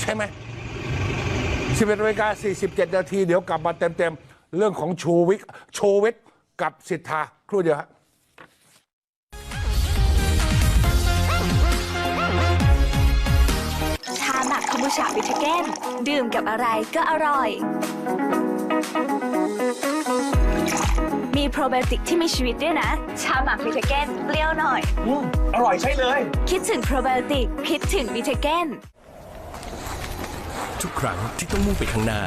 ใช่ไหม11นาฬิกา47 นาที เดี๋ยวกลับมาเต็ม ๆ เรื่องของชูวิทย์โชวิทย์กับสิทธาครู่เดียวฮะชาหมักคอมบูชาวิทเกนดื่มกับอะไรก็อร่อย มีโปรไบโอติกที่มีชีวิตด้วยนะ ชาหมักวิทเกนเปรี้ยวหน่อยอืมอร่อยใช่เลย คิดถึงโปรไบโอติกคิดถึงวิทเกน ทุกครั้งที่ต้องมุ่งไปข้างหน้า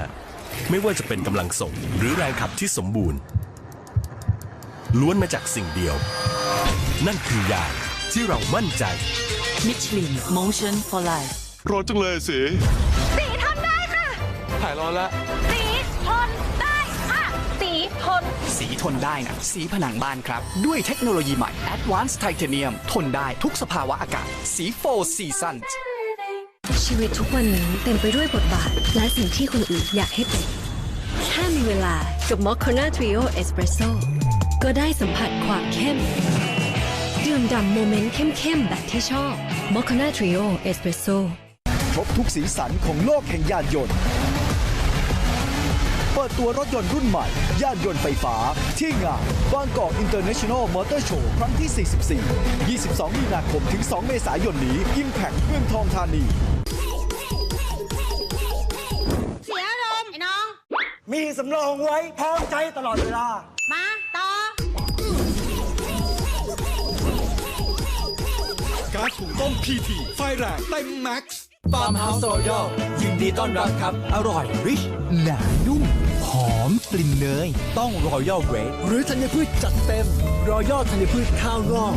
ไม่ว่าจะเป็นกำลังส่งหรือแรงขับที่สมบูรณ์ ล้วนมาจากสิ่งเดียว นั่นคือยางที่เรามั่นใจ Michelin Motion for Life รอจังเลยสิสีทนได้ค่ะ ถ่ายรอละ สีทนได้ค่ะ สีทน สีทนได้นะสีผนังบ้านครับ ด้วยเทคโนโลยีใหม่ Advanced Titanium ทนได้ทุกสภาวะอากาศ สีโฟซีซัน ชีวิตทุกวันนี้เต็มไปด้วยบทบาท และสิ่งที่คนอื่นอยากให้เป็นแค่มีเวลากับ m o c c a n a Trio Espresso ก็ได้สัมผัสความเข้มดื่มด่ำโมเมนต์เข้มๆ แบบที่ชอบ m o c c a n a Trio Espresso ครบทุกสีสันของโลกแห่งยานยนต์ เปิดตัวรถยนต์รุ่นใหม่ ยานยนต์ไฟฟ้า ที่งานบางกอก International Motor Show ครั้งที่ 44 22 มีนาคมถึง 2 เมษายนนี้ Impact เมืองทองธานี เสียอารมณ์ไอ้น้อง มีสำรองไว้พร้อมใจตลอดเวลา มาต่อการถุงต้มพีทีไฟแรงเต็มแม็กซ์ ฟาร์มเฮาส์รอยัลยินดีต้อนรับครับ อร่อย ริช หนานุ่ม หอมกลิ่นเนย ต้องรอยัลเรดหรือธัญพืชจัดเต็มรอยัลธัญพืชข้าวงอก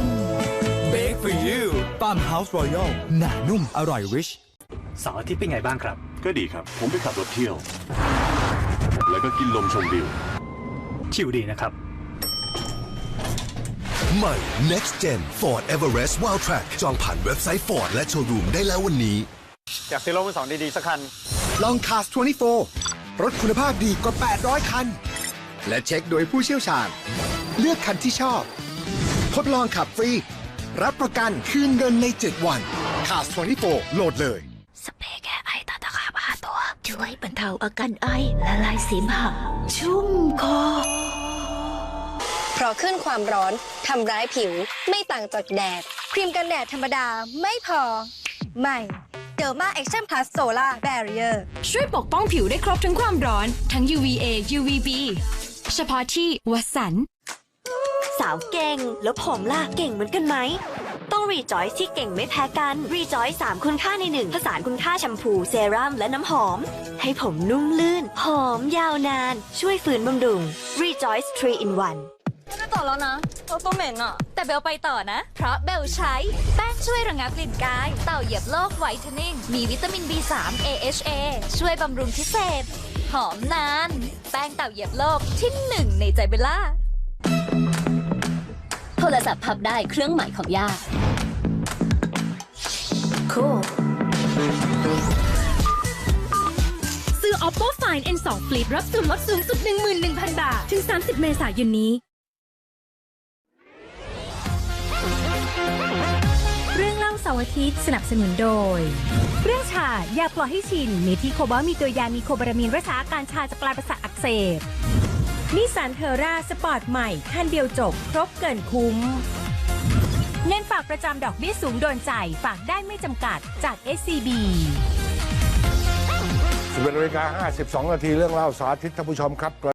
เบค for you ฟาร์มเฮาส์รอยัลหนานุ่ม อร่อย ริชเสาร์อาทิตย์เป็นไงบ้างครับ ก็ดีครับ ผมไปขับรถเที่ยว แล้วก็กินลมชมวิว ชิวดีนะครับ ใหม่ Next Gen Ford Everest Wild Track จองผ่านเว็บไซต์ Ford และโชว์รูมได้แล้ววันนี้ อยากซื้อรถมือสองดี ๆ สักคัน ลอง Cars 24 รถคุณภาพดีกว่า 800 คัน และเช็คโดยผู้เชี่ยวชาญ เลือกคันที่ชอบ ทดลองขับฟรี รับประกันคืนเงินใน 7 วัน Cars 24โหลดเลย สเปรย์แก้ไอตาตะขาบหาตัว ช่วยบรรเทาอาการไอละลายเสมหะชุ่มคอ เพราะขึ้นความร้อนทำร้ายผิวไม่ต่างจากแดด ครีมกันแดดธรรมดาไม่พอ ใหม่ เดลมาแอคชั่นพลัสโซล่าแบรีเออร์ช่วยปกป้องผิวได้ครบทั้งความร้อน ทั้ง UVA UVB เฉพาะที่วัสันสาวเก่ง แล้วผมล่ะ เก่งเหมือนกันไหม ต้องรีจอยที่เก่งไม่แพ้กัน รีจอย3คุณค่าในหนึ่งผสานคุณค่าแชมพู เซรั่มและน้ำหอม ให้ผมนุ่มลื่น หอมยาวนาน ช่วยฟื้นบำรุง Rejoice 3 in 1 ไม่ต่อแล้วนะเราตัวเหม็นอะแต่เบลไปต่อนะ เพราะเบลใช้แป้งช่วยระงับกลิ่นกาย เต่าเหยียบโลกไวท์เทนนิ่ง มีวิตามิน B3 AHA ช่วยบำรุงพิเศษ หอมนาน แป้งเต่าเหยียบโลกที่หนึ่งในใจเบลล่า โทรศัพท์พับได้เครื่องใหม่ของย่า Cool ซื้อ Oppo Find N2 Flip รับส่วนลดสูงสุด 11,000 บาท ถึง 30 เมษายนนี้ เรื่องเล่าเสาร์อาทิตย์สนับสนุนโดย เรื่องชาอย่าปล่อยให้ชินมีที่โคบอลมีตัวยามีโคบารามีนรักษาอาการชาจากปลายประสาทอักเสบนิสสันเทอร่าสปอร์ตใหม่คันเดียวจบ ครบเกินคุ้ม เงินฝากประจำดอกเบี้ยสูงโดนใจ ฝากได้ไม่จำกัดจาก SCB 11นาฬิกา52 นาทีเรื่องเล่าสาธิตท่านผู้ชมครับ